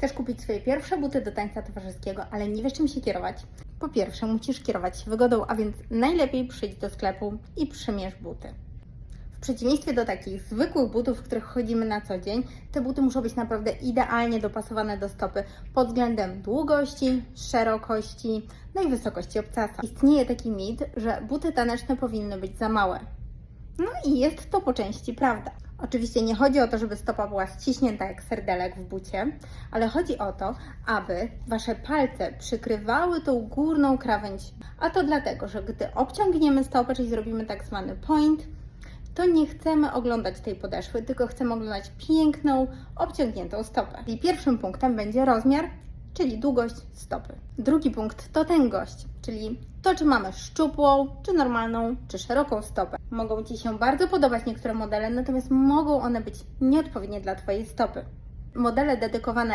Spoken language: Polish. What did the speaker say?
Chcesz kupić swoje pierwsze buty do tańca towarzyskiego, ale nie wiesz czym się kierować? Po pierwsze, musisz kierować się wygodą, a więc najlepiej przyjdź do sklepu i przymierz buty. W przeciwieństwie do takich zwykłych butów, w których chodzimy na co dzień, te buty muszą być naprawdę idealnie dopasowane do stopy pod względem długości, szerokości, no i wysokości obcasa. Istnieje taki mit, że buty taneczne powinny być za małe. No i jest to po części prawda. Oczywiście nie chodzi o to, żeby stopa była ściśnięta jak serdelek w bucie, ale chodzi o to, aby Wasze palce przykrywały tą górną krawędź. A to dlatego, że gdy obciągniemy stopę, czyli zrobimy tak zwany point, to nie chcemy oglądać tej podeszwy, tylko chcemy oglądać piękną, obciągniętą stopę. I pierwszym punktem będzie rozmiar, czyli długość stopy. Drugi punkt to tęgość, czyli to, czy mamy szczupłą, czy normalną, czy szeroką stopę. Mogą Ci się bardzo podobać niektóre modele, natomiast mogą one być nieodpowiednie dla Twojej stopy. Modele dedykowane